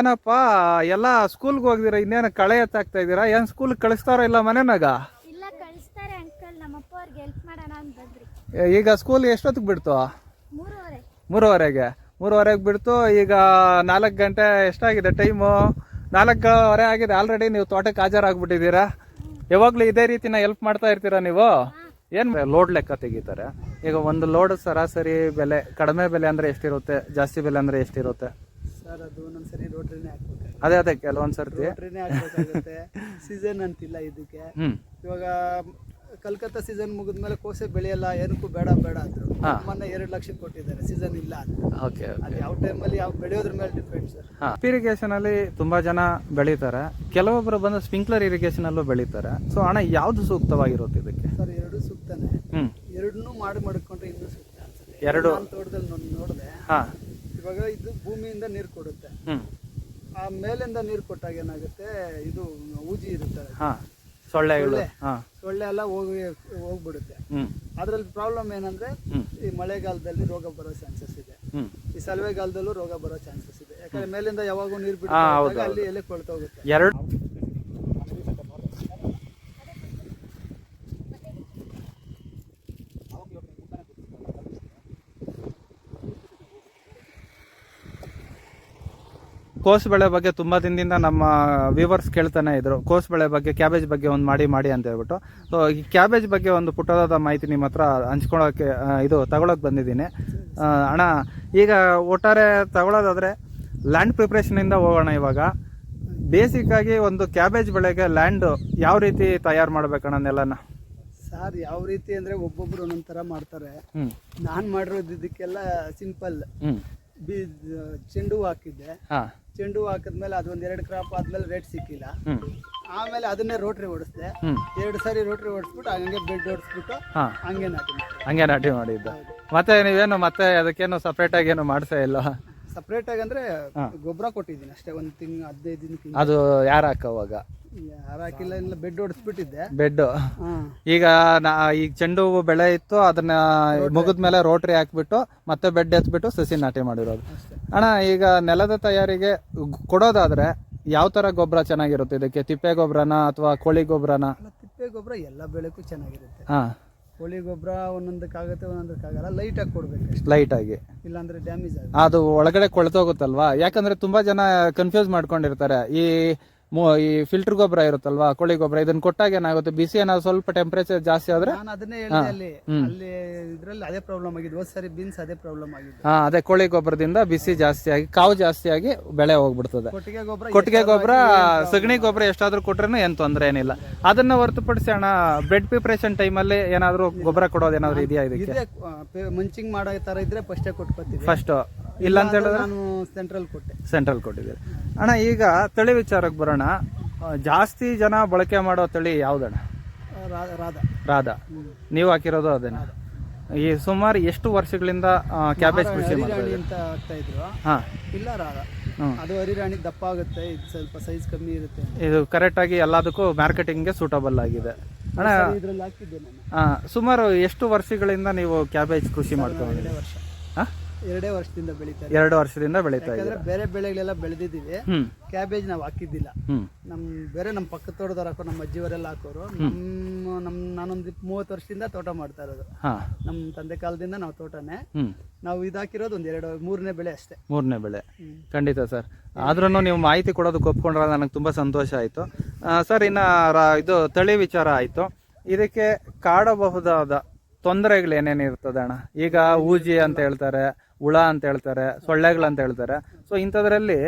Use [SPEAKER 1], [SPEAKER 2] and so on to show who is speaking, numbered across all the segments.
[SPEAKER 1] ಏನಪ್ಪ ಎಲ್ಲ ಸ್ಕೂಲ್ಗೆ ಹೋಗ್ದಿರ? ಇನ್ನೇನು ಕಳೆ ಎತ್ತಾಕ್ತಾ ಇದ್ದೀರಾ? ಏನ್ ಸ್ಕೂಲ್ ಕಳಿಸ್ತಾರ ಇಲ್ಲ ಮನೆನಾಗ?
[SPEAKER 2] ಇಲ್ಲ ಕಳಿಸ್ತಾರೆ ಅಂಕಲ್ ನಮ್ಮಪ್ಪ ಅವ್ರಿಗೆ ಹೆಲ್ಪ್ ಮಾಡೋಣ ಅಂತ ಬಂದ್ರಿ.
[SPEAKER 1] ಈಗ ಸ್ಕೂಲ್ ಎಷ್ಟೊತ್ತಿಗೆ ಬಿಡ್ತು?
[SPEAKER 2] ಮೂರುವರೆ.
[SPEAKER 1] ಮೂರುವರೆಗೆ. ಮೂರುವರೆಗೆ ಬಿಡ್ತು ಈಗ ನಾಲ್ಕು ಗಂಟೆ ಎಷ್ಟಾಗಿದೆ ಟೈಮು ನಾಲ್ಕುವರೆ ಆಗಿದೆ ಆಲ್ರೆಡಿ ನೀವು ತೋಟಕ್ಕೆ ಹಾಜರಾಗ್ಬಿಟ್ಟಿದ್ದೀರಾ? ಯಾವಾಗಲೂ ಇದೇ ರೀತಿನ ಹೆಲ್ಪ್ ಮಾಡ್ತಾ ಇರ್ತೀರಾ ನೀವು? ಏನ್ ಲೋಡ್ ಲೆಕ್ಕ ತೆಗಿತಾರೆ? ಈಗ ಒಂದು ಲೋಡ್ ಸರಾಸರಿ ಬೆಲೆ ಕಡಿಮೆ ಬೆಲೆ ಅಂದ್ರೆ ಎಷ್ಟಿರುತ್ತೆ? ಜಾಸ್ತಿ ಬೆಲೆ ಅಂದ್ರೆ ಎಷ್ಟಿರುತ್ತೆ?
[SPEAKER 3] ಸರ್ ರೋಟ್ರಿನೇ ಹಾಕ್ಬೇಕು
[SPEAKER 1] ಅದೇ ಅದೇ ಕೆಲವೊಂದ್ ಸರ್ತಿ
[SPEAKER 3] ರೋಟ್ರಿನೇ ಹಾಕ್ಬೇಕಾಗುತ್ತೆ. ಸೀಸನ್ ಅಂತಿಲ್ಲ ಇದಕ್ಕೆ. ಇವಾಗ ಕಲ್ಕತ್ತಾ ಸೀಸನ್ ಮುಗಿದ್ಮೇಲೆ ಕೋಸೆ ಬೆಳೆಯಲ್ಲ ಏನಕ್ಕೂ ಬೇಡ ಬೇಡ ಅಂದ್ರು. ಮೊನ್ನೆ ಎರಡು ಲಕ್ಷ ಕೊಟ್ಟಿದ್ದಾರೆ ಸೀಸನ್ ಇಲ್ಲ
[SPEAKER 1] ಓಕೆ
[SPEAKER 3] ಅದು ಯಾವ ಟೈಮಲ್ಲಿ ಯಾವ ಬೆಳೆಯೋದ್ರ ಮೇಲೆ ಡಿಪೆಂಡ್ ಸರ್.
[SPEAKER 1] ಇರಿಗೇಷನ್ ಅಲ್ಲಿ ತುಂಬಾ ಜನ ಬೆಳೀತಾರೆ. ಕೆಲವೊಬ್ರು ಬಂದು ಸ್ಪ್ರಿಂಕ್ಲರ್ ಇರಿಗೇಷನ್ ಅಲ್ಲೂ ಬೆಳೀತಾರೆ. ಸೊ ಹಣ ಯಾವ್ದು ಸೂಕ್ತವಾಗಿರುತ್ತೆ ಇದಕ್ಕೆ?
[SPEAKER 3] ಸರ್ ಎರಡು ಸೂಕ್ತನೇ.
[SPEAKER 1] ಹ್ಮ್.
[SPEAKER 3] ಎರಡನ್ನೂ ಮಾಡಿ ಮಾಡಿಕೊಂಡ್ರೆ ಇನ್ನೂ ಸೂಕ್ತ
[SPEAKER 1] ಎರಡು.
[SPEAKER 3] ತೋಟದಲ್ಲಿ ನೋಡಿ ನೋಡಿದೆ.
[SPEAKER 1] ಹಾ.
[SPEAKER 3] ಇವಾಗ ಇದು ಭೂಮಿಯಿಂದ ನೀರು ಕೊಡುತ್ತೆ.
[SPEAKER 1] ಹ್ಮ್.
[SPEAKER 3] ಆ ಮೇಲಿಂದ ನೀರು ಕೊಟ್ಟಾಗ ಏನಾಗುತ್ತೆ ಇದು ಊಜಿ ಇರುತ್ತೆ.
[SPEAKER 1] ಹಾ ಸೊಳ್ಳೆಗಳು ಹಾ.
[SPEAKER 3] ಸೊಳ್ಳೆ ಎಲ್ಲ ಹೋಗಿ ಹೋಗ್ಬಿಡುತ್ತೆ.
[SPEAKER 1] ಹ್ಮ್.
[SPEAKER 3] ಅದ್ರಲ್ಲಿ ಪ್ರಾಬ್ಲಮ್ ಏನಂದ್ರೆ ಈ ಮಳೆಗಾಲದಲ್ಲಿ ರೋಗ ಬರೋ ಚಾನ್ಸಸ್ ಇದೆ.
[SPEAKER 1] ಹ್ಮ್.
[SPEAKER 3] ಈ ಸಲವೆಗಾಲದಲ್ಲೂ ರೋಗ ಬರೋ ಚಾನ್ಸಸ್ ಇದೆ. ಯಾಕಂದ್ರೆ ಮೇಲಿಂದ ಯಾವಾಗ ನೀರು
[SPEAKER 1] ಬಿಟ್ಟು ಹೌದು,
[SPEAKER 3] ಅಲ್ಲಿ ಎಲೆ ಕೊಳ್ತೋಗುತ್ತೆ
[SPEAKER 1] ಎರಡು ಕೋಸ್ ಬೆಳೆ ಬಗ್ಗೆ ತುಂಬಾ ದಿನದಿಂದ ನಮ್ಮ ವ್ಯೂವರ್ಸ್ ಕೇಳ್ತಾನೆ ಇದ್ರು. ಕೋಸ್ ಬೆಳೆ ಬಗ್ಗೆ ಕ್ಯಾಬೇಜ್ ಬಗ್ಗೆ ಒಂದು ಮಾಡಿ ಮಾಡಿ ಅಂತ ಹೇಳ್ಬಿಟ್ಟು. ಸೊ ಈ ಕ್ಯಾಬೇಜ್ ಬಗ್ಗೆ ಒಂದು ಪುಟ್ಟದಾದ ಮಾಹಿತಿ ನಿಮ್ಮ ಹತ್ರ ಹಂಚ್ಕೊಳಕ್ಕೆ ಇದು ತಗೊಳಕ್ ಬಂದಿದ್ದೀನಿ. ಅಣ್ಣ ಈಗ ಒಟ್ಟಾರೆ ತಗೊಳ್ಳೋದಾದ್ರೆ ಲ್ಯಾಂಡ್ ಪ್ರಿಪ್ರೇಷನ್ ಇಂದ ಹೋಗೋಣ ಇವಾಗ. ಬೇಸಿಕ್ ಆಗಿ ಒಂದು ಕ್ಯಾಬೇಜ್ ಬೆಳೆಗೆ ಲ್ಯಾಂಡ್ ಯಾವ ರೀತಿ ತಯಾರು ಮಾಡ್ಬೇಕಣ್ಣ ನೆಲನ?
[SPEAKER 3] ಸರ್ ಯಾವ ರೀತಿ ಅಂದ್ರೆ ಒಬ್ಬೊಬ್ರು ಒಂದೊಂದ್ ತರ ಮಾಡ್ತಾರೆ. ನಾನ್ ಮಾಡಿರೋದು ಇದಕ್ಕೆಲ್ಲ ಸಿಂಪಲ್ ಚೆಂಡು ಹೂ ಹಾಕಿದ್ದೆ.
[SPEAKER 1] ಹಾ.
[SPEAKER 3] ಚೆಂಡು ಹೂ ಹಾಕಿದ್ಮೇಲೆ ಅದೊಂದ್ ಎರಡು ಕ್ರಾಪ್ ಆದ್ಮೇಲೆ ರೇಟ್ ಸಿಕ್ಕಿಲ್ಲ.
[SPEAKER 1] ಹ್ಮ್.
[SPEAKER 3] ಆಮೇಲೆ ಅದನ್ನೇ ರೋಟ್ರಿ ಓಡಿಸ್ದೆ.
[SPEAKER 1] ಹ್ಮ್.
[SPEAKER 3] ಎರಡು ಸಾರಿ ರೋಟ್ರಿ ಓಡಿಸ್ಬಿಟ್ಟು ಹಂಗೆ ಬೆಡ್ ಓಡಿಸ್ಬಿಟ್ಟು
[SPEAKER 1] ಹಾ.
[SPEAKER 3] ಹಂಗೆ ನಾಟಿ
[SPEAKER 1] ಹಂಗೆ ನಾಟಿ ಮಾಡಿದ್ದು. ಮತ್ತೆ ನೀವೇನು ಮತ್ತೆ ಅದಕ್ಕೇನು ಸಪ್ರೇಟ್ ಆಗಿ ಏನು ಮಾಡ್ಸೇ ಇಲ್ಲ?
[SPEAKER 3] ಸಪ್ರೇಟ್ ಆಗಿ ಅಂದ್ರೆ ಗೊಬ್ಬರ ಕೊಟ್ಟಿದ್ದೀನಿ ಅಷ್ಟೇ ಒಂದು ತಿಂಗ್ ಹದಿನೈದು ದಿನಕ್ಕೆ
[SPEAKER 1] ಅದು ಯಾರು ಹಾಕುವಾಗ?
[SPEAKER 3] ಯಾರು ಹಾಕಿಲ್ಲ ಇಲ್ಲ ಬೆಡ್ ಹೊಡೆಸ್ಬಿಟ್ಟಿದ್ದೆ
[SPEAKER 1] ಬೆಡ್ ಈಗ ನಾ ಈಗ ಚೆಂಡು ಹೂವು ಬೆಳೆ ಇತ್ತು ಅದನ್ನ ಮುಗಿದ್ಮೇಲೆ ರೋಟ್ರಿ ಹಾಕ್ಬಿಟ್ಟು ಮತ್ತೆ ಬೆಡ್ ಎತ್ಬಿಟ್ಟು ಸಸಿ ನಾಟಿ ಮಾಡಿರೋದು. ಅಣ್ಣ ಈಗ ನೆಲದ ತಯಾರಿಗೆ ಕೊಡೋದಾದ್ರೆ ಯಾವ ತರ ಗೊಬ್ಬರ ಚೆನ್ನಾಗಿರುತ್ತೆ? ಇದಕ್ಕೆ ತಿಪ್ಪೆ ಗೊಬ್ಬರನ ಅಥವಾ ಕೋಳಿ ಗೊಬ್ಬರನ?
[SPEAKER 3] ತಿಪ್ಪೆ ಗೊಬ್ಬರ ಎಲ್ಲ ಬೆಳೆಗೂ ಚೆನ್ನಾಗಿರುತ್ತೆ.
[SPEAKER 1] ಹಾ.
[SPEAKER 3] ಕೋಳಿ ಗೊಬ್ಬರ ಒಂದೊಂದಕ್ಕಾಗತ್ತೆ ಒಂದೊಂದಕ್ಕಾಗಲ್ಲ. ಲೈಟಾಗಿ ಕೊಡ್ಬೇಕು ಅಷ್ಟೇ.
[SPEAKER 1] ಲೈಟ್ ಆಗಿ.
[SPEAKER 3] ಇಲ್ಲಾಂದ್ರೆ ಡ್ಯಾಮೇಜ್ ಆಗುತ್ತೆ.
[SPEAKER 1] ಅದು ಒಳಗಡೆ ಕೊಳ್ತೋಗುತ್ತಲ್ವಾ? ಯಾಕಂದ್ರೆ ತುಂಬಾ ಜನ ಕನ್ಫ್ಯೂಸ್ ಮಾಡ್ಕೊಂಡಿರ್ತಾರೆ. ಈ ಈ ಫಿಲ್ಟರ್ ಗೊಬ್ಬರ ಇರುತ್ತಲ್ವಾ ಕೋಳಿ ಗೊಬ್ಬರ ಇದನ್ನ ಕೊಟ್ಟಾಗ ಏನಾಗುತ್ತೆ ಬಿಸಿ ಏನಾದ್ರು ಸ್ವಲ್ಪ ಟೆಂಪರೇಚರ್ ಜಾಸ್ತಿ ಆದ್ರೆ?
[SPEAKER 3] ನಾನು ಅದನ್ನೇ ಹೇಳಿದೆ ಅಲ್ಲಿ. ಅಲ್ಲಿ ಇದ್ರಲ್ಲಿ ಅದೇ ಪ್ರಾಬ್ಲಮ್ ಆಗಿದೆ ಹೋದ್ ಸರಿ ಬೀನ್ಸ್ ಅದೇ ಪ್ರಾಬ್ಲಮ್ ಆಗಿದೆ
[SPEAKER 1] ಹಾ ಅದೇ ಕೋಳಿ ಗೊಬ್ಬರದಿಂದ ಬಿಸಿ ಜಾಸ್ತಿ ಆಗಿ ಕಾವು ಜಾಸ್ತಿ ಆಗಿ ಬೆಳೆ ಹೋಗ್ಬಿಡ್ತದೆ.
[SPEAKER 3] ಕೊಟ್ಟಿಗೆ ಗೊಬ್ಬರ
[SPEAKER 1] ಕೊಟ್ಟಿಗೆ ಗೊಬ್ಬರ ಸಗಣಿ ಗೊಬ್ಬರ ಎಷ್ಟಾದ್ರೂ ಕೊಟ್ರೇನು ಏನ್ ತೊಂದರೆ ಏನಿಲ್ಲ. ಅದನ್ನ ಹೊರತುಪಡಿಸಿ ಅಣ್ಣ ಬೆಡ್ ಪ್ರಿಪ್ರೇಷನ್ ಟೈಮಲ್ಲಿ ಏನಾದ್ರು ಗೊಬ್ಬರ ಕೊಡೋದು ಏನಾದ್ರು ಇದೆಯಾ ಇದಕ್ಕೆ?
[SPEAKER 3] ಇದೆ ಮಂಚಿಂಗ್ ಮಾಡೋ ತರ ಇದ್ರೆ ಫಸ್ಟೇ ಕೊಟ್ಕೊತೀವಿ.
[SPEAKER 1] ಫಸ್ಟ್ ಇಲ್ಲ ಅಂತ ಹೇಳಿದ್ರೆ?
[SPEAKER 3] ನಾನು ಸೆಂಟ್ರಲ್ ಕೊಟ್ಟೆ.
[SPEAKER 1] ಸೆಂಟ್ರಲ್ ಕೊಟ್ಟಿದ್ದೀರಿ ಅಣ್ಣ ಈಗ ತಳಿ ವಿಚಾರಕ್ಕೆ ಬರೋಣ. ಜಾಸ್ತಿ ಜನ ಬಳಕೆ ಮಾಡೋ ತಳಿ ಯಾವ್ದಣ್ಣ?
[SPEAKER 3] ರಾಧಾ.
[SPEAKER 1] ರಾಧಾ. ನೀವು ಹಾಕಿರೋದು ಅದೇನ? ಈ ಸುಮಾರು ಎಷ್ಟು ವರ್ಷಗಳಿಂದ ಕ್ಯಾಬೇಜ್ ಕೃಷಿ ಮಾಡ್ತಾ
[SPEAKER 3] ಹರಿರಾಣಿ
[SPEAKER 1] ಇದ್ದೀರಿ?
[SPEAKER 3] ಅಂತ ಆಗ್ತಾ ಇದ್ರು.
[SPEAKER 1] ಹಾ.
[SPEAKER 3] ಇಲ್ಲ ರಾಧಾ.
[SPEAKER 1] ಹ್ಮ್.
[SPEAKER 3] ಅದು ಹರಿರಾಣಿ ದಪ್ಪ ಆಗುತ್ತೆ ಇದು ಸ್ವಲ್ಪ ಸೈಜ್ ಕಮ್ಮಿ ಇರುತ್ತೆ
[SPEAKER 1] ಇದು ಕರೆಕ್ಟ್ ಆಗಿ ಎಲ್ಲದಕ್ಕೂ ಮಾರ್ಕೆಟಿಂಗ್ಗೆ ಸೂಟಬಲ್ ಆಗಿದೆ. ಅಣ್ಣ
[SPEAKER 3] ಇದ್ರಲ್ಲಿ ಹಾಕಿದ್ದೆ ನಾನು.
[SPEAKER 1] ಆ, ಸುಮಾರು ಎಷ್ಟು ವರ್ಷಗಳಿಂದ ನೀವು ಕ್ಯಾಬೇಜ್ ಕೃಷಿ ಮಾಡ್ಕೊಂಡು
[SPEAKER 3] ಎರಡೇ ವರ್ಷ.
[SPEAKER 1] ಹಾ?
[SPEAKER 3] ಎರಡೇ ವರ್ಷದಿಂದ ಬೆಳೀತಾರೆ
[SPEAKER 1] ಎರಡು ವರ್ಷದಿಂದ ಬೆಳೀತಾ
[SPEAKER 3] ಯಾಕಂದ್ರೆ
[SPEAKER 1] ಇದ್ದೀರಾ
[SPEAKER 3] ಬೇರೆ ಬೆಳೆಗಳೆಲ್ಲ ಬೆಳೆದಿದ್ದೀವಿ.
[SPEAKER 1] ಹ್ಮ್.
[SPEAKER 3] ಕ್ಯಾಬೇಜ್ ನಾವು ಹಾಕಿದ್ದಿಲ್ಲ.
[SPEAKER 1] ಹ್ಮ್.
[SPEAKER 3] ನಮ್ ಬೇರೆ ನಮ್ಮ ಪಕ್ಕ ತೋಟದವ್ರು ಹಾಕೋ ನಮ್ಮ ಅಜ್ಜಿಯವರೆಲ್ಲ ಹಾಕೋರು ನಮ್ಮ ನಮ್ ನಾನೊಂದು ಮೂವತ್ತು ವರ್ಷದಿಂದ ತೋಟ ಮಾಡ್ತಾ ಇರೋದು.
[SPEAKER 1] ಹಾ.
[SPEAKER 3] ನಮ್ಮ ತಂದೆ ಕಾಲದಿಂದ ನಾವು ತೋಟನೇ.
[SPEAKER 1] ಹ್ಮ್.
[SPEAKER 3] ನಾವು ಇದಾಕಿರೋದು ಒಂದ್ ಎರಡು ಮೂರನೇ ಬೆಳೆ ಅಷ್ಟೇ.
[SPEAKER 1] ಮೂರನೇ ಬೆಳೆ.
[SPEAKER 3] ಹ್ಮ್.
[SPEAKER 1] ಖಂಡಿತ ಸರ್. ಆದ್ರೂ ನೀವು ಮಾಹಿತಿ ಕೊಡೋದಕ್ಕೆ ಒಪ್ಕೊಂಡ್ರ ನನಗೆ ತುಂಬಾ ಸಂತೋಷ ಆಯಿತು. ಸರ್ ಇನ್ನ ರಾ- ಇದು ತಳಿ ವಿಚಾರ ಆಯಿತು. ಇದಕ್ಕೆ ಕಾಡಬಹುದಾದ ತೊಂದರೆಗಳು ಏನೇನು ಇರ್ತದೆ ಅಣ್ಣ? ಈಗ ಊಜಿ ಅಂತ ಹೇಳ್ತಾರೆ ಹುಳ ಅಂತ ಹೇಳ್ತಾರೆ ಸೊಳ್ಳೆಗಳು ಅಂತ ಹೇಳ್ತಾರೆ. ಸೊ ಇಂಥದ್ರಲ್ಲಿ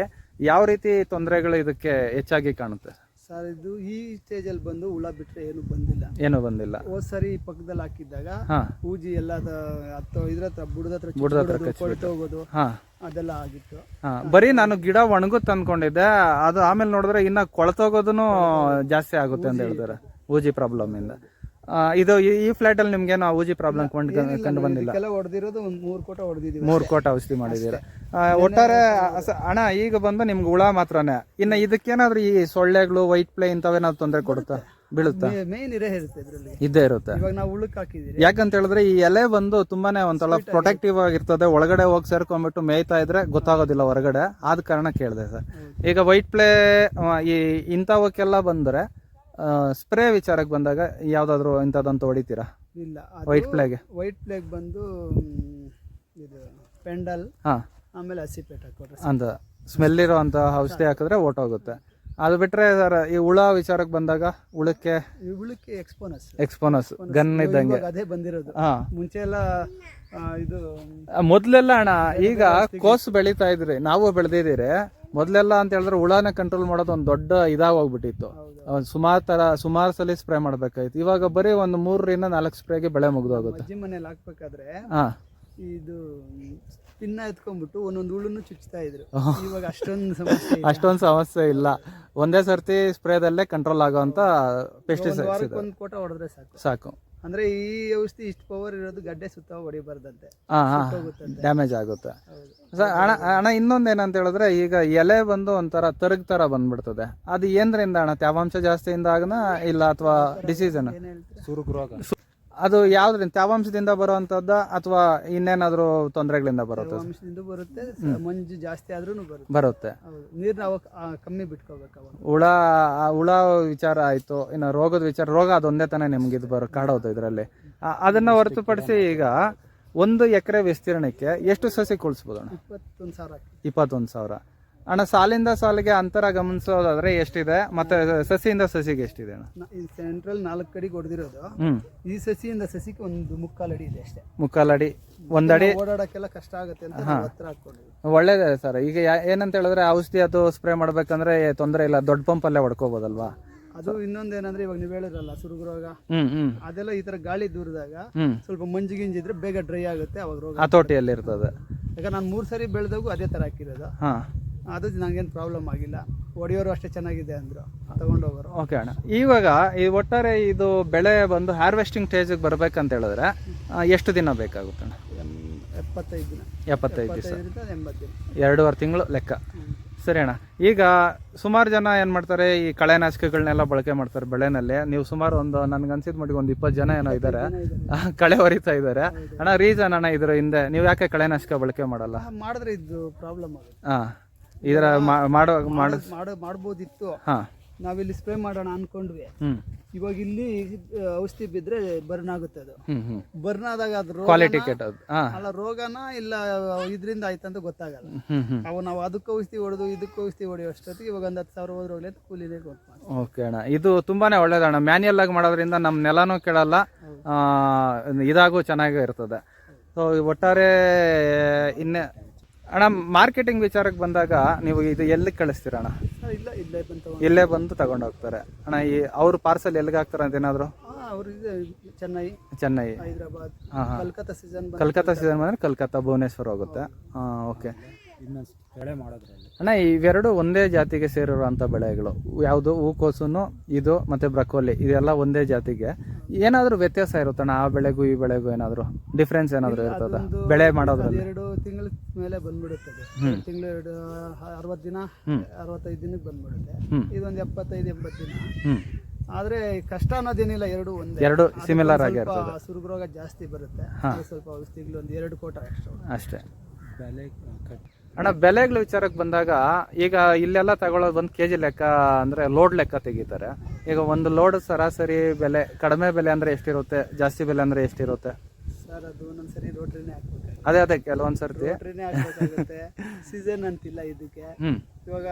[SPEAKER 1] ಯಾವ ರೀತಿ ತೊಂದರೆಗಳು ಇದಕ್ಕೆ ಹೆಚ್ಚಾಗಿ ಕಾಣುತ್ತೆ?
[SPEAKER 3] ಸರ್ ಇದು ಈ ಸ್ಟೇಜಲ್ಲಿ ಬಂದು ಹುಳ ಬಿಟ್ರೆ ಏನು ಬಂದಿಲ್ಲ.
[SPEAKER 1] ಏನು ಬಂದಿಲ್ಲ.
[SPEAKER 3] ಹೋದ್ ಸರಿ ಪಕ್ಕದಲ್ಲಿ ಹಾಕಿದ್ದಾಗ ಪೂಜಿ ಎಲ್ಲ ಹತ್ತು ಇದ್ರ ಹತ್ರ ಬುಡದ ಹತ್ರ
[SPEAKER 1] ಬುಡದ ಹತ್ರ
[SPEAKER 3] ಹೋಗೋದು ಅದೆಲ್ಲ ಆಗಿತ್ತು.
[SPEAKER 1] ಹಾ. ಬರೀ ನಾನು ಗಿಡ ಒಣಗುತ್ತ ಅನ್ಕೊಂಡಿದ್ದೆ ಅದು ಆಮೇಲೆ ನೋಡಿದ್ರೆ ಇನ್ನ ಕೊಳತೋಗೋದನ್ನು ಜಾಸ್ತಿ ಆಗುತ್ತೆ ಅಂತ ಹೇಳ್ತಾರೆ. ಪೂಜಿ ಪ್ರಾಬ್ಲಮ್ ಇಂದ. ಇದು ಈ- ಫ್ಲಾಟ್ ಅಲ್ಲಿ ನಿಮ್ಗೆ ಆ ಊಜಿ ಪ್ರಾಬ್ಲಮ್ ಕಂಡು ಕಂಡು ಬಂದಿಲ್ಲ.
[SPEAKER 3] ಹೊಡೆದಿರೋದು ಒಂದು ಮೂರು ಕೋಟ ಹೊಡೆದಿದ್ದೀವಿ
[SPEAKER 1] ಮೂರ್ ಕೋಟ ಔಷಧಿ ಮಾಡಿದ್ದೀರಾ ಒಟ್ಟಾರೆ ಅಣ್ಣ ಈಗ ಬಂದು ನಿಮ್ಗೆ ಹುಳ ಮಾತ್ರನೇ. ಇನ್ನು ಇದಕ್ಕೇನಾದ್ರೂ ಈ ಸೊಳ್ಳೆಗಳು ವೈಟ್ ಪ್ಲೇ ಇಂಥವೇನಾದ್ರು ತೊಂದರೆ ಕೊಡುತ್ತಾ? ಬೀಳುತ್ತಾ?
[SPEAKER 3] ಮೇನ್ ಇರೇ ಇರುತ್ತೆ ಇದ್ರಲ್ಲಿ.
[SPEAKER 1] ಇದ್ದೇ ಇರುತ್ತೆ.
[SPEAKER 3] ಇವಾಗ ನಾವು ಉಳುಕ್
[SPEAKER 1] ಯಾಕಂತ ಹೇಳಿದ್ರೆ ಈ ಎಲೆ ಬಂದು ತುಂಬಾನೇ ಒಂದ್ಸಲ ಪ್ರೊಟೆಕ್ಟಿವ್ ಆಗಿರ್ತದೆ. ಒಳಗಡೆ ಹೋಗಿ ಸೇರ್ಕೊಂಡ್ಬಿಟ್ಟು ಮೇಯ್ತಾ ಇದ್ರೆ ಗೊತ್ತಾಗೋದಿಲ್ಲ ಹೊರಗಡೆ. ಆದ ಕಾರಣ ಕೇಳಿದೆ ಸರ್. ಈಗ ವೈಟ್ ಪ್ಲೇ ಈ ಇಂಥವಕ್ಕೆಲ್ಲ ಬಂದ್ರೆ ಸ್ಪ್ರೇ ವಿಚಾರಕ್ಕೆ ಬಂದಾಗ ಯಾವ್ದಾದ್ರು ಇಂಥದ್ದಂತ ಹೊಡಿತೀರಾ?
[SPEAKER 3] ಇಲ್ಲ
[SPEAKER 1] ವೈಟ್ ಪ್ಲೇಗೆ
[SPEAKER 3] ವೈಟ್ ಪ್ಲೇಗ್ ಬಂದು ಇದು ಪೆಂಡಲ್
[SPEAKER 1] ಹಾಂ.
[SPEAKER 3] ಆಮೇಲೆ ಹಸಿಪೇಟ್ ಹಾಕೊಡ್ರೆ
[SPEAKER 1] ಅಂತ ಸ್ಮೆಲ್ ಇರೋವಂಥ ಔಷಧಿ ಹಾಕಿದ್ರೆ ಓಟೋಗುತ್ತೆ ಅದು ಬಿಟ್ಟರೆ ಸರ್ ಈ ಹುಳ ವಿಚಾರಕ್ಕೆ ಬಂದಾಗ ಹುಳಕ್ಕೆ?
[SPEAKER 3] ಉಳಕ್ಕೆ ಉಳುಕ್ಕೆ ಎಕ್ಸ್ಪೋನಸ್
[SPEAKER 1] ಎಕ್ಸ್ಪೋನಸ್ ಗನ್ ಇದ್ದಂಗೆ.
[SPEAKER 3] ಅದೇ ಬಂದಿರೋದು.
[SPEAKER 1] ಹಾ.
[SPEAKER 3] ಮುಂಚೆ ಎಲ್ಲ ಇದು
[SPEAKER 1] ಮೊದಲೆಲ್ಲ ಅಣ್ಣ ಈಗ ಕೋಸು ಬೆಳೀತಾ ಇದ್ರಿ ನಾವು ಬೆಳೆದಿದ್ದೀರಿ ಮೊದಲೆಲ್ಲ ಅಂತ ಹೇಳಿದ್ರೆ ಹುಳನ ಕಂಟ್ರೋಲ್ ಮಾಡೋದು ಒಂದು ದೊಡ್ಡ ಇದಾಗಿ ಹೋಗ್ಬಿಟ್ಟಿತ್ತು ಸುಮಾರು ತರ ಸುಮಾರು ಸಲ ಸ್ಪ್ರೇ ಮಾಡ್ಬೇಕಾಯ್ತು. ಇವಾಗ ಬರೀ ಒಂದು ಮೂರರಿಂದ ನಾಲ್ಕು ಸ್ಪ್ರೇಗೆ ಬೆಳೆ ಮುಗ್ದೋಗುತ್ತೆ.
[SPEAKER 3] ಅಜ್ಜಿ ಮನೇಲಿ ಹಾಕ್ಬೇಕಾದ್ರೆ
[SPEAKER 1] ಹಾ.
[SPEAKER 3] ಇದು ಪಿನ್ನ ಎತ್ಕೊಂಡ್ಬಿಟ್ಟು ಒಂದೊಂದು ಹುಳುನು ಚುಚ್ತಾ ಇದ್ರು. ಇವಾಗ ಅಷ್ಟೊಂದು ಸಮಸ್ಯೆ ಇಲ್ಲ.
[SPEAKER 1] ಅಷ್ಟೊಂದು ಸಮಸ್ಯೆ ಇಲ್ಲ. ಒಂದೇ ಸರ್ತಿ ಸ್ಪ್ರೇದಲ್ಲೇ ಕಂಟ್ರೋಲ್ ಆಗೋಂತ
[SPEAKER 3] ಒಂದು
[SPEAKER 1] ಪೆಸ್ಟಿಸೈಡ್ಸ್ ಇದೆ
[SPEAKER 3] ಒಂದು ಕೋಟ ಹೊಡೆದ್ರೆ ಸಾಕು.
[SPEAKER 1] ಸಾಕು.
[SPEAKER 3] ಅಂದ್ರೆ ಈ ಔಷಧಿ ಇಷ್ಟು ಪವರ್ ಇರೋದು ಗಡ್ಡೆ ಸುತ್ತ ಹೊಡಿಬಾರ್ದಂತೆ.
[SPEAKER 1] ಹಾ ಹಾ
[SPEAKER 3] ಹೋಗುತ್ತಂತೆ
[SPEAKER 1] ಡ್ಯಾಮೇಜ್ ಆಗುತ್ತೆ.
[SPEAKER 3] ಸರ್
[SPEAKER 1] ಸ- ಅಣ್ಣ ಅಣ್ಣ ಇನ್ನೊಂದು ಏನಂತ ಹೇಳಿದ್ರೆ ಈಗ ಎಲೆ ಬಂದು ಒಂಥರ ತರಗ್ ತರ ಬಂದ್ಬಿಡ್ತದೆ. ಅದು ಏನ್ರಿಂದ ಅಣ್ಣ? ತ್ಯಾವಾಂಶ ಜಾಸ್ತಿಯಿಂದ ಆಗನ ಇಲ್ಲ ಅಥವಾ ಡಿಸೀಸ್
[SPEAKER 3] ಏನ್ ಹೇಳ್ತೀರಾ?
[SPEAKER 1] ಅದು ಯಾವ್ದ್ರಿಂದ ತೇವಾಂಶದಿಂದ ಬರುವಂತದ್ದ ಅಥವಾ ಇನ್ನೇನಾದ್ರೂ ತೊಂದರೆಗಳಿಂದ ಬರುತ್ತೆ?
[SPEAKER 3] ಬರುತ್ತೆ ಮಂಜು ಜಾಸ್ತಿ ಆದ್ರೂ ಬರುತ್ತೆ.
[SPEAKER 1] ಬರುತ್ತೆ.
[SPEAKER 3] ನೀರ್ನ ಅವಾಗ ಕಮ್ಮಿ ಬಿಟ್ಕೋಬೇಕು ಅವಾಗ.
[SPEAKER 1] ಹುಳ ಹುಳ ವಿಚಾರ ಆಯ್ತು ಇನ್ನು ರೋಗದ ವಿಚಾರ ರೋಗ ಅದೊಂದೇ ತಾನೇ ನಿಮ್ಗೆ ಇದು ಬರೋ ಕಾಡೋದು ಇದರಲ್ಲಿ. ಅದನ್ನ ಹೊರತುಪಡಿಸಿ ಈಗ ಒಂದು ಎಕರೆ ವಿಸ್ತೀರ್ಣಕ್ಕೆ ಎಷ್ಟು ಸಸಿ ಕುಳಿಸ್ಬೋದು ಅಣ್ಣ?
[SPEAKER 3] ಇಪ್ಪತ್ತೊಂದು ಸಾವಿರ
[SPEAKER 1] ಇಪ್ಪತ್ತೊಂದು ಸಾವಿರ. ಅಣ್ಣ ಸಾಲಿಂದ ಸಾಲಿಗೆ ಅಂತರ ಗಮನಿಸೋದಾದ್ರೆ ಎಷ್ಟಿದೆ? ಮತ್ತೆ ಸಸಿಯಿಂದ ಸಸಿಗೆ ಎಷ್ಟಿದೆ ಅಣ್ಣ?
[SPEAKER 3] ಸೆಂಟ್ರಲ್ ನಾಲ್ಕು ಅಡಿ ಹೊಡೆದಿರೋದು
[SPEAKER 1] ಹ್ಮ್.
[SPEAKER 3] ಈ ಸಸಿಯಿಂದ ಸಸಿಗೆ ಒಂದು ಮುಕ್ಕಾಲು ಅಡಿ ಇದೆ ಅಷ್ಟೇ.
[SPEAKER 1] ಮುಕ್ಕಾಲಡಿ ಒಂದಡಿ
[SPEAKER 3] ಓಡಾಡಕ್ಕೆಲ್ಲ ಕಷ್ಟ ಆಗುತ್ತೆ ಅಂತ ನಾವು ಹತ್ರ ಹಾಕೊಂಡಿದ್ವಿ
[SPEAKER 1] ಒಳ್ಳೇದೇ ಸರ್. ಈಗ ಯಾ- ಏನಂತ ಹೇಳಿದ್ರೆ ಔಷಧಿ ಅದು ಸ್ಪ್ರೇ ಮಾಡ್ಬೇಕಂದ್ರೆ ತೊಂದರೆ ಇಲ್ಲ ದೊಡ್ಡ ಅಲ್ಲೇ ಹೊಡ್ಕೋಬೋದಲ್ವಾ?
[SPEAKER 3] ಅದು ಇನ್ನೊಂದೇನಂದ್ರೆ ಇವಾಗ ನೀವು ಹೇಳಿದ್ರಲ್ಲ ಸುರುಗು ರೋಗ.
[SPEAKER 1] ಹ್ಮ್ ಹ್ಮ್.
[SPEAKER 3] ಅದೆಲ್ಲ ಈ ತರ ಗಾಳಿ ದೂರದಾಗ
[SPEAKER 1] ಹ್ಮ್.
[SPEAKER 3] ಸ್ವಲ್ಪ ಮಂಜು ಗಿಂಜಿದ್ರೆ ಬೇಗ ಡ್ರೈ ಆಗುತ್ತೆ ಅವಾಗ ರೋಗ
[SPEAKER 1] ಹತೋಟಿಯಲ್ಲಿ ಇರ್ತದೆ
[SPEAKER 3] ಯಾಕಂದ್ರೆ ನಾನು ಮೂರು ಸರಿ ಬೆಳೆದಾಗೂ ಅದೇ ತರ ಹಾಕಿರೋದು.
[SPEAKER 1] ಹಾ.
[SPEAKER 3] ಅದು ನಂಗೇನು ಪ್ರಾಬ್ಲಮ್ ಆಗಿಲ್ಲ. ಒಡೆಯೋರು ಅಷ್ಟೇ ಚೆನ್ನಾಗಿದೆ ಅಂದ್ರು. ತಗೊಂಡೋಗೋರು.
[SPEAKER 1] ಓಕೆ ಅಣ್ಣ. ಇವಾಗ ಈ ಒಟ್ಟಾರೆ ಇದು ಬೆಳೆ ಬಂದು ಹಾರ್ವೆಸ್ಟಿಂಗ್ ಸ್ಟೇಜಿಗೆ ಬರ್ಬೇಕಂತ ಹೇಳಿದ್ರೆ ಆ, ಎಷ್ಟು ದಿನ ಬೇಕಾಗುತ್ತೆ ಅಣ್ಣ?
[SPEAKER 3] ಎಂ- ಎಪ್ಪತ್ತೈದು ದಿನ.
[SPEAKER 1] ಎಪ್ಪತ್ತೈದು ದಿವಸ.
[SPEAKER 3] ಎಪ್ಪತ್ತೈದರಿಂದ ಎಂಬತ್ತು ದಿನ.
[SPEAKER 1] ಎರಡೂವರೆ ತಿಂಗಳು ಲೆಕ್ಕ. ಸರಿ ಅಣ್ಣ. ಈಗ ಸುಮಾರು ಜನ ಏನು ಮಾಡ್ತಾರೆ ಈ ಕಳೆನಾಶಕಗಳನ್ನೆಲ್ಲ ಬಳಕೆ ಮಾಡ್ತಾರೆ ಬೆಳೆನಲ್ಲಿ. ನೀವು ಸುಮಾರು ಒಂದು ನನಗೆ ಅನ್ಸಿದ ಮಟ್ಟಿಗೆ ಒಂದು ಇಪ್ಪತ್ತು ಜನ ಏನೋ ಇದ್ದಾರೆ ಕಳೆ ಹೊರಿತಾ ಇದ್ದಾರೆ ಅಣ್ಣ ರೀಸನ್ ಅಣ್ಣ ಇದ್ರ ಹಿಂದೆ. ನೀವು ಯಾಕೆ ಕಳೆನಾಶಕ ಬಳಕೆ ಮಾಡಲ್ಲ?
[SPEAKER 3] ಆ, ಮಾಡಿದ್ರೆ ಇದು ಪ್ರಾಬ್ಲಮ್ ಆಗುತ್ತೆ.
[SPEAKER 1] ಹಾ. ಇದರ ಮಾಡೋ ಮಾಡ
[SPEAKER 3] ಮಾಡ ಮಾಡ್ಬೋದಿತ್ತು. ನಾವಿಲ್ಲಿ ಸ್ಪ್ರೇ ಮಾಡೋಣ ಅನ್ಕೊಂಡ್ವಿ. ಇವಾಗ ಇಲ್ಲಿ ಔಷಧಿ ಬಿದ್ರೆ ಬರ್ನ್ ಆಗುತ್ತೆ ಅದು. ಬರ್ನ್ ಆದಾಗ ಅದು
[SPEAKER 1] ಕ್ವಾಲಿಟಿ
[SPEAKER 3] ಅಲ್ಲ ರೋಗನ ಇಲ್ಲ ಇದರಿಂದ ಆಯ್ತಂತ ಗೊತ್ತಾಗಲ್ಲ. ಅವು ನಾವು ಅದಕ್ಕೆ ಔಷಧಿ ಹೊಡೆದು ಇದಕ್ಕೆ ಔಷಧಿ ಹೊಡೆಯೋ ಅಷ್ಟೊತ್ತಿಗೆ ಇವಾಗ ಒಂದು ಹತ್ತು ಸಾವಿರ ಹೋದ್ರೆ ಹೋಗ್ಲಿ ಅಂತ ಕೂಲಿನೇ
[SPEAKER 1] ಓಕೆ ಅಣ್ಣ. ಇದು ತುಂಬಾನೇ ಒಳ್ಳೇದಣ್ಣ ಮ್ಯಾನ್ಯಲ್ ಆಗಿ ಮಾಡೋದ್ರಿಂದ ನಮ್ಮ ನೆಲನೂ ಕೆಡಲ್ಲ ಇದಾಗೂ ಚೆನ್ನಾಗಿ ಇರ್ತದೆ. ಸೊ ಒಟ್ಟಾರೆ ಇನ್ನೇ ಅಣ್ಣ ಮಾರ್ಕೆಟಿಂಗ್ ವಿಚಾರಕ್ಕೆ ಬಂದಾಗ ನೀವು ಇದು ಎಲ್ಲಿ ಕಳಿಸ್ತೀರ ಅಣ್ಣ?
[SPEAKER 3] ಸರ್ ಇಲ್ಲ ಇಲ್ಲೇ ಬಂತ
[SPEAKER 1] ಇಲ್ಲೇ ಬಂದು ತಗೊಂಡು ಹೋಗ್ತಾರೆ. ಅಣ್ಣ ಈ ಅವ್ರ ಪಾರ್ಸಲ್ ಎಲ್ಲಿಗೆ ಹಾಕ್ತಾರೆ ಅಂತ ಏನಾದ್ರು?
[SPEAKER 3] ಅವ್ರು ಇದೆ ಚೆನ್ನೈ.
[SPEAKER 1] ಚೆನ್ನೈ.
[SPEAKER 3] ಹೈದರಾಬಾದ್. ಕಲ್ಕತ್ತಾ ಸೀಸನ್
[SPEAKER 1] ಕಲ್ಕತ್ತಾ ಸೀಸನ್ ಬಂದ್ರೆ ಕಲ್ಕತ್ತಾ ಭುವನೇಶ್ವರ್ ಹೋಗುತ್ತೆ. ಹಾಂ ಓಕೆ
[SPEAKER 3] ಬೆಳೆ ಮಾಡೋದ್ರಲ್ಲಿ.
[SPEAKER 1] ಅಣ್ಣ ಇವೆರಡು ಒಂದೇ ಜಾತಿಗೆ ಸೇರಿರುವಂಥ ಬೆಳೆಗಳು. ಯಾವುದು? ಹೂಕೋಸುನು ಇದು ಮತ್ತೆ ಬ್ರಕೋಲಿ ಇದೆಲ್ಲ ಒಂದೇ ಜಾತಿಗೆ. ಏನಾದರೂ ವ್ಯತ್ಯಾಸ ಇರುತ್ತಣ್ಣ ಆ ಬೆಳೆಗೂ ಈ ಬೆಳೆಗೂ ಏನಾದರೂ ಡಿಫ್ರೆನ್ಸ್ ಏನಾದರೂ ಇರ್ತದ? ಬೆಳೆ ಮಾಡೋದ್ರಲ್ಲಿ.
[SPEAKER 3] ಎರಡು ತಿಂಗಳ ಮೇಲೆ ಬಂದ್ಬಿಡುತ್ತದೆ ತಿಂಗಳು ಎರಡು ಅರವತ್ತು ದಿನ ಅರವತ್ತೈದು ದಿನಕ್ಕೆ ಬಂದ್ಬಿಡುತ್ತೆ. ಇದೊಂದು ಎಪ್ಪತ್ತೈದು ಎಂಬತ್ತು ದಿನ. ಆದ್ರೆ ಕಷ್ಟ ಅನ್ನೋದೇನಿಲ್ಲ ಎರಡು ಒಂದೇ.
[SPEAKER 1] ಎರಡು ಸಿಮಿಲರ್
[SPEAKER 3] ಒಂದ್
[SPEAKER 1] ಆಗಿ
[SPEAKER 3] ಸ್ವಲ್ಪ
[SPEAKER 1] ಇರ್ತದೆ
[SPEAKER 3] ರೋಗ ಜಾಸ್ತಿ ಬರುತ್ತೆ. ಸ್ವಲ್ಪ ಔಷಧಿಗಳು ಒಂದು ಎರಡು ಕೋಟ ಎಕ್ಸ್ಟ್ರಾ
[SPEAKER 1] ಅಷ್ಟೇ. ಅಣ್ಣ ಬೆಲೆಗಳ ವಿಚಾರಕ್ಕೆ ಬಂದಾಗ ಈಗ ಇಲ್ಲೆಲ್ಲ ತಗೊಳ್ಳೋದು ಒಂದು ಕೆ ಜಿ ಲೆಕ್ಕ ಅಂದರೆ ಲೋಡ್ ಲೆಕ್ಕ ತೆಗಿತಾರೆ. ಈಗ ಒಂದು ಲೋಡ್ ಸರಾಸರಿ ಬೆಲೆ ಕಡಿಮೆ ಬೆಲೆ ಅಂದರೆ ಎಷ್ಟಿರುತ್ತೆ ಜಾಸ್ತಿ ಬೆಲೆ ಅಂದರೆ ಎಷ್ಟಿರುತ್ತೆ?
[SPEAKER 3] ಸರ್ ಅದು ಒಂದೊಂದ್ಸರಿ ರೋಟ್ರಿನೇ
[SPEAKER 1] ಅದೇ ಅದೇ ಕೆಲವೊಂದು ಸರ್ತಿ.
[SPEAKER 3] ರೋಟ್ರಿನೇ ಹಾಕ್ಬೇಕಾಗುತ್ತೆ. ಸೀಸನ್ ಅಂತಿಲ್ಲ ಇದಕ್ಕೆ. ಇವಾಗ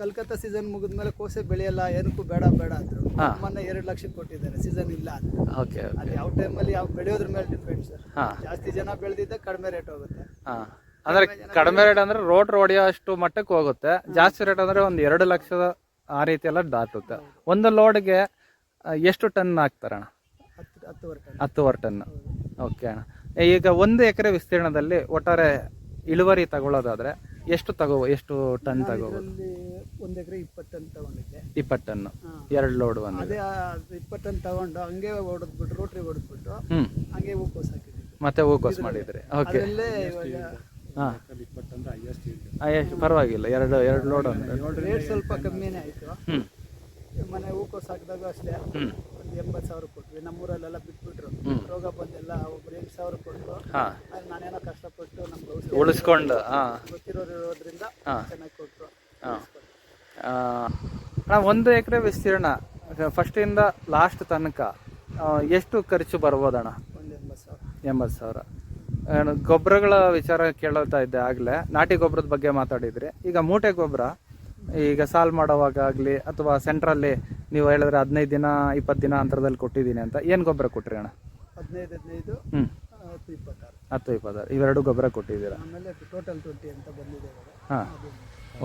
[SPEAKER 3] ಕಲ್ಕತ್ತಾ ಸೀಸನ್ ಮುಗಿದ್ಮೇಲೆ ಕೋಸೆ ಬೆಳೆಯಲ್ಲ ಏನಕ್ಕೂ ಬೇಡ ಬೇಡ ಅಂದ್ರು. ಮೊನ್ನೆ ಎರಡು ಲಕ್ಷ ಕೊಟ್ಟಿದ್ದಾರೆ ಸೀಸನ್ ಇಲ್ಲ ಅದು ಯಾವ ಟೈಮಲ್ಲಿ ಯಾವ ಬೆಳೆಯೋದ್ರ ಮೇಲೆ ಡಿಪೆಂಡ್ ಸರ್. ಜಾಸ್ತಿ ಜನ ಬೆಳೆದಿದ್ದ ಕಡಿಮೆ ರೇಟ್ ಹೋಗುತ್ತೆ.
[SPEAKER 1] ಹಾಂ. ಅಂದ್ರೆ ಕಡಿಮೆ ರೇಟ್ ಅಂದ್ರೆ ರೋಡ್ ಹೊಡೆಯೋ ಅಷ್ಟು ಮಟ್ಟಕ್ಕೆ ಹೋಗುತ್ತೆ. ಜಾಸ್ತಿ ರೇಟ್ ಅಂದ್ರೆ ಒಂದು ಎರಡು ಲಕ್ಷದ ಆ ರೀತಿ ಎಲ್ಲ ದಾಟುತ್ತೆ. ಒಂದು ಲೋಡ್ಗೆ ಎಷ್ಟು ಟನ್ ಹಾಕ್ತಾರಣ್ಣ
[SPEAKER 3] ಹತ್ತು ಹತ್ತುವರೆ ಟನ್
[SPEAKER 1] ಓಕೆ ಅಣ್ಣ. ಈಗ ಒಂದು ಎಕರೆ ವಿಸ್ತೀರ್ಣದಲ್ಲಿ ಒಟ್ಟಾರೆ ಇಳುವರಿ ತಗೊಳ್ಳೋದಾದ್ರೆ ಎಷ್ಟು ತಗೋ ಎಷ್ಟು ಟನ್ ತಗೋಬೋದು?
[SPEAKER 3] ಇದರಲ್ಲಿ ಒಂದು ಎಕರೆ ಇಪ್ಪತ್ತು ಟನ್ ತಗೊಂಡಿದ್ದೆ.
[SPEAKER 1] ಇಪ್ಪತ್ತು ಟನ್ ಎರಡು ಲೋಡ್ ಒಂದು
[SPEAKER 3] ಅದೇ ಇಪ್ಪತ್ತು ಟನ್ ತಗೊಂಡು ಹಂಗೆ ಹೊಡೆದ್ಬಿಟ್ಟು ರೋಟ್ರಿ ಹೊಡೆದ್ಬಿಟ್ಟು ಹಂಗೆ ಹೂಕೋಸ್ ಹಾಕಿದ್ವಿ.
[SPEAKER 1] ಮತ್ತೆ ಹೂಕೋಸ್ ಮಾಡಿದ್ರಿ. ಓಕೆ. ಹಾಂ. ಪರವಾಗಿಲ್ಲ. ಎರಡು ಎರಡು ಲೋಡ್ ಅಂದ್ರೆ
[SPEAKER 3] ರೇಟ್ ಸ್ವಲ್ಪ ಕಮ್ಮಿನೇ ಆಯಿತು. ಮನೆ ಹೂಕೋಸ್ ಹಾಕಿದಾಗ ಅಷ್ಟೇ. ಒಂದು ಎಂಬತ್ತು ಸಾವಿರ ಕೊಟ್ವಿ. ನಮ್ಮೂರಲ್ಲೆಲ್ಲ ಬಿಟ್ಬಿಟ್ರು. ರೋಗ ಬಂದೆಲ್ಲ ಒಬ್ರು ಎಂಟು ಸಾವಿರ ಕೊಟ್ಟು
[SPEAKER 1] ಹಾ.
[SPEAKER 3] ಆದ್ರೆ ನಾನೇನೋ ಕಷ್ಟಪಟ್ಟು ನಮ್ಗೆ
[SPEAKER 1] ಉಳಿಸ್ಕೊಂಡು ಹಾ.
[SPEAKER 3] ಗೊತ್ತಿರೋರು ಇರೋದ್ರಿಂದ
[SPEAKER 1] ಹಾ.
[SPEAKER 3] ಚೆನ್ನಾಗಿ ಕೊಟ್ಟರು
[SPEAKER 1] ಹಾಂ. ಒಂದು ಎಕರೆ ವಿಸ್ತೀರ್ಣ ಫಸ್ಟಿಂದ ಲಾಸ್ಟ್ ತನಕ ಎಷ್ಟು ಖರ್ಚು ಬರ್ಬೋದಣ್ಣ?
[SPEAKER 3] ಒಂದು ಎಂಬತ್ತು ಸಾವಿರ.
[SPEAKER 1] ಎಂಬತ್ತು ಸಾವಿರ. ಗೊಬ್ಬರಗಳ ವಿಚಾರ ಕೇಳ್ತಾ ಇದ್ದೆ ಆಗಲೇ. ನಾಟಿ ಗೊಬ್ಬರದ ಬಗ್ಗೆ ಮಾತಾಡಿದ್ರಿ. ಈಗ ಮೂಟೆ ಗೊಬ್ಬರ ಈಗ ಸಾಲ್ ಮಾಡೋವಾಗ ಆಗಲಿ ಅಥವಾ ಸೆಂಟ್ರಲ್ಲಿ ನೀವು ಹೇಳಿದ್ರೆ ಹದಿನೈದು ದಿನ ಇಪ್ಪತ್ತು ದಿನ ಅಂತರದಲ್ಲಿ ಕೊಟ್ಟಿದ್ದೀನಿ ಅಂತ. ಏನು ಗೊಬ್ಬರ ಕೊಟ್ರಿ ಅಣ್ಣ?
[SPEAKER 3] ಹದಿನೈದು ಹದಿನೈದು
[SPEAKER 1] ಹ್ಞೂ
[SPEAKER 3] ಹತ್ತು ಇಪ್ಪತ್ತಾರು.
[SPEAKER 1] ಇವೆರಡು ಗೊಬ್ಬರ ಕೊಟ್ಟಿದ್ದೀರಾ?
[SPEAKER 3] ಟೋಟಲ್ ಟ್ವೆಂಟಿ ಅಂತ ಬಂದಿದೆ
[SPEAKER 1] ಹಾಂ.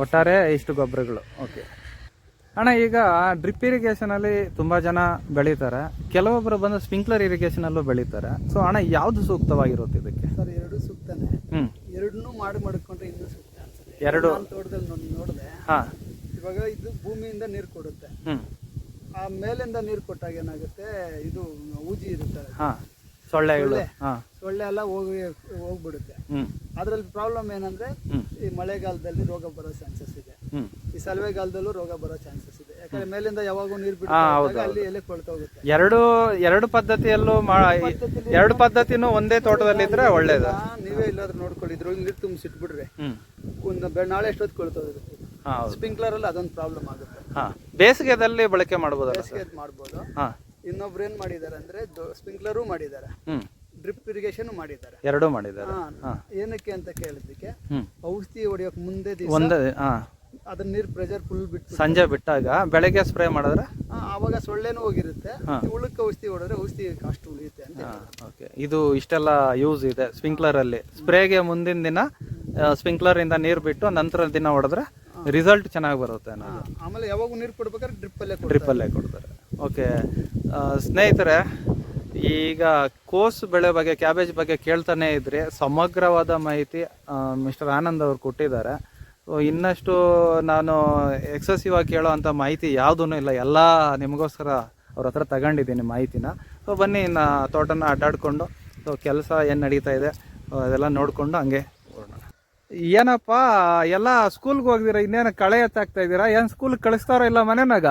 [SPEAKER 1] ಒಟ್ಟಾರೆ ಇಷ್ಟು ಗೊಬ್ಬರಗಳು. ಓಕೆ ಅಣ್ಣ ಈಗ ಡ್ರಿಪ್ ಇರಿಗೇಷನಲ್ಲಿ ತುಂಬ ಜನ ಬೆಳೀತಾರೆ. ಕೆಲವೊಬ್ಬರು ಬಂದು ಸ್ಪ್ರಿಂಕ್ಲರ್ ಇರಿಗೇಷನಲ್ಲೂ ಬೆಳೀತಾರೆ. ಸೊ ಅಣ್ಣ ಯಾವುದು ಸೂಕ್ತವಾಗಿರುತ್ತೆ ಇದಕ್ಕೆ?
[SPEAKER 3] ಸರ್ ಎರಡು ಸೂಕ್ತನೇ.
[SPEAKER 1] ಹ್ಮ್.
[SPEAKER 3] ಎರಡನ್ನೂ ಮಾಡಿ ಮಾಡಿಕೊಂಡ್ರೆ ಇನ್ನೂ ಸೂಕ್ತ ಅನ್ಸುತ್ತೆ.
[SPEAKER 1] ಎರಡು.
[SPEAKER 3] ನಾನು ತೋಟದಲ್ಲಿ ನೋಡಿ ನೋಡಿದೆ.
[SPEAKER 1] ಹಾಂ.
[SPEAKER 3] ಇವಾಗ ಇದು ಭೂಮಿಯಿಂದ ನೀರು ಕೊಡುತ್ತೆ.
[SPEAKER 1] ಹ್ಞೂ
[SPEAKER 3] ಆ ಮೇಲಿಂದ ನೀರು ಕೊಟ್ಟಾಗ ಏನಾಗುತ್ತೆ? ಇದು ಊಜಿ ಇರುತ್ತೆ.
[SPEAKER 1] ಹಾ. ಸೊಳ್ಳೆಗಳು
[SPEAKER 3] ಸೊಳ್ಳೆ.
[SPEAKER 1] ಹಾಂ.
[SPEAKER 3] ಸೊಳ್ಳೆ ಎಲ್ಲ ಹೋಗಿ ಹೋಗ್ಬಿಡುತ್ತೆ. ಅದ್ರಲ್ಲಿ ಪ್ರಾಬ್ಲಮ್ ಏನಂದ್ರೆ ಈ ಮಳೆಗಾಲದಲ್ಲಿ ರೋಗ ಬರೋ ಚಾನ್ಸಸ್ ಇದೆ. ಈ ಸಲವೆಗಾಲದಲ್ಲೂ ರೋಗ ಬರೋ ಚಾನ್ಸಸ್ ಇದೆ. ಯಾಕಂದ್ರೆ ಮೇಲಿಂದ ಯಾವಾಗೂ ನೀರು ಬಿಟ್ಟು ಅಲ್ಲಿ ಎಲೆ ಕೊಳ್ತೋಗುತ್ತೆ
[SPEAKER 1] ಎರಡು ಎರಡು ಪದ್ಧತಿಯಲ್ಲೂ ಎರಡು ಪದ್ಧತಿನೂ ಒಂದೇ ತೋಟದಲ್ಲಿದ್ರೆ ಒಳ್ಳೇದು.
[SPEAKER 3] ಈಗ ನೀವೇ ಇಲ್ಲಾದ್ರೂ ನೋಡ್ಕೊಂಡಿದ್ರು ನೀರು ತುಂಬಿಸಿಟ್ಬಿಡ್ರಿ ಒಂದು ನಾಳೆ ಎಷ್ಟೊತ್ತು
[SPEAKER 1] ಕೊಳ್ತೋಗುತ್ತೆ
[SPEAKER 3] ಸ್ಪ್ರಿಂಕ್ಲರ್ ಅಲ್ಲಿ ಅದೊಂದು ಪ್ರಾಬ್ಲಮ್ ಆಗುತ್ತೆ.
[SPEAKER 1] ಬೇಸಿಗೆದಲ್ಲಿ ಬಳಕೆ ಮಾಡಬಹುದು
[SPEAKER 3] ಬೇಸಿಗೆ ಮಾಡ್ಬೋದು. ಇನ್ನೊಬ್ರು ಏನ್ ಮಾಡಿದ್ದಾರೆ ಅಂದ್ರೆ ಸ್ಪ್ರಿಂಕ್ಲರು ಮಾಡಿದ್ದಾರೆ. ಡ್ರಿಪ್ ಇರಿಗೇಷನ್ ಮಾಡಿದ್ದಾರೆ.
[SPEAKER 1] ಎರಡೂ ಮಾಡಿದ್ದಾರೆ.
[SPEAKER 3] ಏನಕ್ಕೆ ಅಂತ ಕೇಳಿದ್ದಕ್ಕೆ
[SPEAKER 1] ಹ್ಞೂ
[SPEAKER 3] ಔಷಧಿ ಹೊಡಿಯೋಕ್ ಮುಂದೆ
[SPEAKER 1] ಒಂದೇ ಹಾಂ
[SPEAKER 3] ನೀರು ಪ್ರೆಷರ್ ಫುಲ್ ಬಿಟ್ಟು
[SPEAKER 1] ಸಂಜೆ ಬಿಟ್ಟಾಗ ಬೆಳಗ್ಗೆ ಸ್ಪ್ರೇ ಮಾಡಿದ್ರೆ?
[SPEAKER 3] ಆ, ಆವಾಗ ಸೊಳ್ಳೆನೂ ಹೋಗಿರುತ್ತೆ.
[SPEAKER 1] ಹಾ.
[SPEAKER 3] ಉಳುಕ್ಕೆ ಔಷಧಿ ಹೊಡೆದ್ರೆ ಔಷಧಿ ಕಾಸ್ಟ್ ಉಳಿಯುತ್ತೆ ಅಂತ
[SPEAKER 1] ಓಕೆ ಇದು ಇಷ್ಟೆಲ್ಲ ಯೂಸ್ ಇದೆ ಸ್ಪ್ರಿಂಕ್ಲರಲ್ಲಿ ಸ್ಪ್ರೇಗೆ ಮುಂದಿನ ದಿನ ಸ್ಪ್ರಿಂಕ್ಲರ್ ಇಂದ ನೀರು ಬಿಟ್ಟು ನಂತರ ದಿನ ಹೊಡೆದ್ರೆ ರಿಸಲ್ಟ್ ಚೆನ್ನಾಗಿ ಬರುತ್ತೆ ಅನ್ನೋದು.
[SPEAKER 3] ಆಮೇಲೆ ಯಾವಾಗ ನೀರು ಕೊಡ್ಬೇಕಾದ್ರೆ ಡ್ರಿಪ್ ಅಲ್ಲೇ ಕೊಡ್ತಾರೆ.
[SPEAKER 1] ಡ್ರಿಪ್ಪಲ್ಲೇ ಕೊಡ್ತಾರೆ. ಓಕೆ ಸ್ನೇಹಿತರೆ ಈಗ ಕೋಸ್ ಬೆಳೆ ಬಗ್ಗೆ ಕ್ಯಾಬೇಜ್ ಬಗ್ಗೆ ಕೇಳ್ತಾನೆ ಇದ್ರಿ ಸಮಗ್ರವಾದ ಮಾಹಿತಿ ಮಿಸ್ಟರ್ ಆನಂದ್ ಅವರು ಕೊಟ್ಟಿದ್ದಾರೆ. ಇನ್ನಷ್ಟು ನಾನು ಎಕ್ಸೆಸಿವ್ ಆಗಿ ಕೇಳೋ ಮಾಹಿತಿ ಯಾವುದೂ ಇಲ್ಲ. ಎಲ್ಲ ನಿಮಗೋಸ್ಕರ ಅವ್ರ ಹತ್ರ ತಗೊಂಡಿದ್ದೀನಿ ಮಾಹಿತಿನ. ಸೊ ಬನ್ನಿ ಇನ್ನು ತೋಟನ ಅಡ್ಡಾಡ್ಕೊಂಡು ಸೊ ಕೆಲಸ ಏನು ನಡೀತಾ ಇದೆ ಅದೆಲ್ಲ ನೋಡಿಕೊಂಡು ಹಂಗೆ. ಏನಪ್ಪ ಎಲ್ಲ ಸ್ಕೂಲ್ಗೆ ಹೋಗ್ದಿರ? ಇನ್ನೇನು ಕಳೆ ಎತ್ತಾಗ್ತಾ ಇದ್ದೀರಾ? ಏನು ಸ್ಕೂಲ್ಗೆ ಕಳಿಸ್ತಾರೋ ಇಲ್ಲ ಮನೆನಾಗ?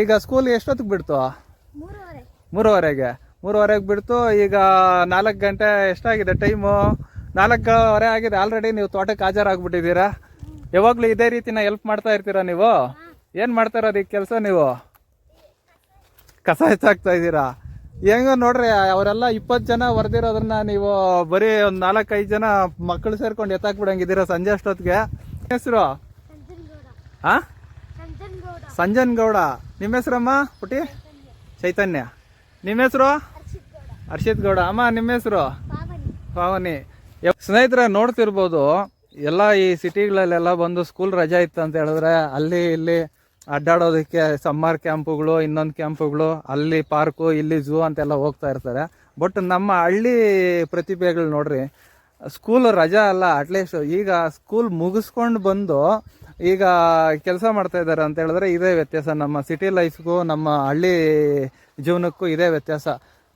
[SPEAKER 1] ಈಗ ಸ್ಕೂಲ್ ಎಷ್ಟೊತ್ತಿಗೆ ಬಿಡ್ತು?
[SPEAKER 2] ಮೂರುವರೆ.
[SPEAKER 1] ಮೂರುವರೆಗೆ. ಮೂರುವರೆಗೆ ಬಿಡ್ತು. ಈಗ ನಾಲ್ಕು ಗಂಟೆ ಎಷ್ಟಾಗಿದೆ ಟೈಮು ನಾಲ್ಕೂವರೆ ಆಗಿದೆ. ಆಲ್ರೆಡಿ ನೀವು ತೋಟಕ್ಕೆ ಹಾಜರಾಗ್ಬಿಟ್ಟಿದ್ದೀರಾ? ಯಾವಾಗಲೂ ಇದೇ ರೀತಿನ ಹೆಲ್ಪ್ ಮಾಡ್ತಾ ಇರ್ತೀರಾ ನೀವು? ಏನು ಮಾಡ್ತಾ ಇರೋದು ಈ ಕೆಲಸ ನೀವು? ಕಸ ಹೆಚ್ಚಾಗ್ತಾ ಇದ್ದೀರಾ? ಹೆಂಗ ನೋಡ್ರಿ ಅವರೆಲ್ಲ ಇಪ್ಪತ್ತು ಜನ ಹೊರದಿರೋದನ್ನ ನೀವು ಬರೀ ಒಂದು ನಾಲ್ಕೈದು ಜನ ಮಕ್ಕಳು ಸೇರ್ಕೊಂಡು ಎತ್ತಾಕ್ಬಿಡಂಗಿದ್ದೀರಾ ಸಂಜೆ ಅಷ್ಟೊತ್ತಿಗೆ? ಹೆಸರು? ಹಾಂ ಸಂಜನ್ ಗೌಡ. ನಿಮ್ಮ ಹೆಸರಮ್ಮ ಪುಟ್ಟಿ? ಚೈತನ್ಯ. ನಿಮ್ಮ ಹೆಸರು?
[SPEAKER 2] ಹರ್ಷಿತ್ ಗೌಡ.
[SPEAKER 1] ಅಮ್ಮ ನಿಮ್ಮ ಹೆಸರು?
[SPEAKER 2] ಪಾವನಿ.
[SPEAKER 1] ಸ್ನೇಹಿತರೆ, ನೋಡ್ತಿರ್ಬೋದು, ಎಲ್ಲ ಈ ಸಿಟಿಗಳಲ್ಲೆಲ್ಲ ಬಂದು ಸ್ಕೂಲ್ ರಜಾ ಇತ್ತು ಅಂತ ಹೇಳಿದ್ರೆ ಅಲ್ಲಿ ಇಲ್ಲಿ ಅಡ್ಡಾಡೋದಕ್ಕೆ ಸಮ್ಮರ್ ಕ್ಯಾಂಪುಗಳು ಇನ್ನೊಂದು ಕ್ಯಾಂಪುಗಳು ಅಲ್ಲಿ ಪಾರ್ಕು ಇಲ್ಲಿ ಝೂ ಅಂತೆಲ್ಲ ಹೋಗ್ತಾ ಇರ್ತಾರೆ. ಬಟ್ ನಮ್ಮ ಹಳ್ಳಿ ಪ್ರತಿಭೆಗಳು ನೋಡ್ರಿ ಸ್ಕೂಲ್ ರಜಾ ಅಲ್ಲ ಅಟ್ಲೀಸ್ಟ್ ಈಗ ಸ್ಕೂಲ್ ಮುಗಿಸ್ಕೊಂಡು ಬಂದು ಈಗ ಕೆಲಸ ಮಾಡ್ತಾ ಇದ್ದಾರೆ ಅಂತ ಹೇಳಿದ್ರೆ ಇದೇ ವ್ಯತ್ಯಾಸ. ನಮ್ಮ ಸಿಟಿ ಲೈಫ್ಗೂ ನಮ್ಮ ಹಳ್ಳಿ ಜೀವನಕ್ಕೂ ಇದೇ ವ್ಯತ್ಯಾಸ.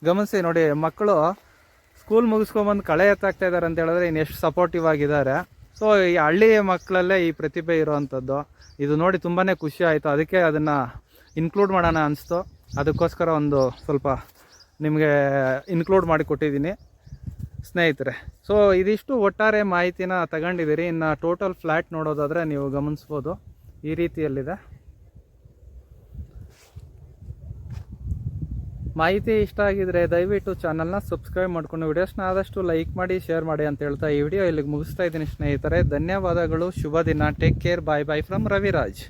[SPEAKER 1] ಗಮನಿಸಿ ನೋಡಿ, ಮಕ್ಕಳು ಸ್ಕೂಲ್ ಮುಗಿಸ್ಕೊಂಬಂದು ಕಳೆ ಎತ್ತಾಗ್ತಾ ಇದ್ದಾರೆ ಅಂತ ಹೇಳಿದ್ರೆ ಇನ್ನು ಎಷ್ಟು ಸಪೋರ್ಟಿವ್ ಆಗಿದ್ದಾರೆ. ಸೊ ಈ ಹಳ್ಳಿ ಮಕ್ಕಳಲ್ಲೇ ಈ ಪ್ರತಿಭೆ ಇರುವಂಥದ್ದು. ಇದು ನೋಡಿ ತುಂಬಾ ಖುಷಿ ಆಯಿತು. ಅದಕ್ಕೆ ಅದನ್ನು ಇನ್ಕ್ಲೂಡ್ ಮಾಡೋಣ ಅನಿಸ್ತು. ಅದಕ್ಕೋಸ್ಕರ ಒಂದು ಸ್ವಲ್ಪ ನಿಮಗೆ ಇನ್ಕ್ಲೂಡ್ ಮಾಡಿ ಕೊಟ್ಟಿದ್ದೀನಿ. ಸ್ನೇಹಿತರೆ ಸೊ ಇದಿಷ್ಟು ಒಟ್ಟಾರೆ ಮಾಹಿತಿನ ತಗೊಂಡಿದ್ದೀರಿ. ಇನ್ನು ಟೋಟಲ್ ಫ್ಲ್ಯಾಟ್ ನೋಡೋದಾದರೆ ನೀವು ಗಮನಿಸ್ಬೋದು. ಈ ರೀತಿಯಲ್ಲಿದೆ. ಮಾಹಿತಿ ಇಷ್ಟ ಆಗಿದ್ರೆ ದಯವಿಟ್ಟು ಚಾನಲ್ನ ಸಬ್ಸ್ಕ್ರೈಬ್ ಮಾಡ್ಕೊಂಡು ವಿಡಿಯೋಸ್ನ ಆದಷ್ಟು ಲೈಕ್ ಮಾಡಿ ಶೇರ್ ಮಾಡಿ ಅಂತ ಹೇಳ್ತಾ ಈ ವಿಡಿಯೋ ಇಲ್ಲಿಗೆ ಮುಗಿಸ್ತಾ ಇದ್ದೀನಿ ಸ್ನೇಹಿತರೆ. ಧನ್ಯವಾದಗಳು, ಶುಭ ದಿನ take care bye bye from Raviraj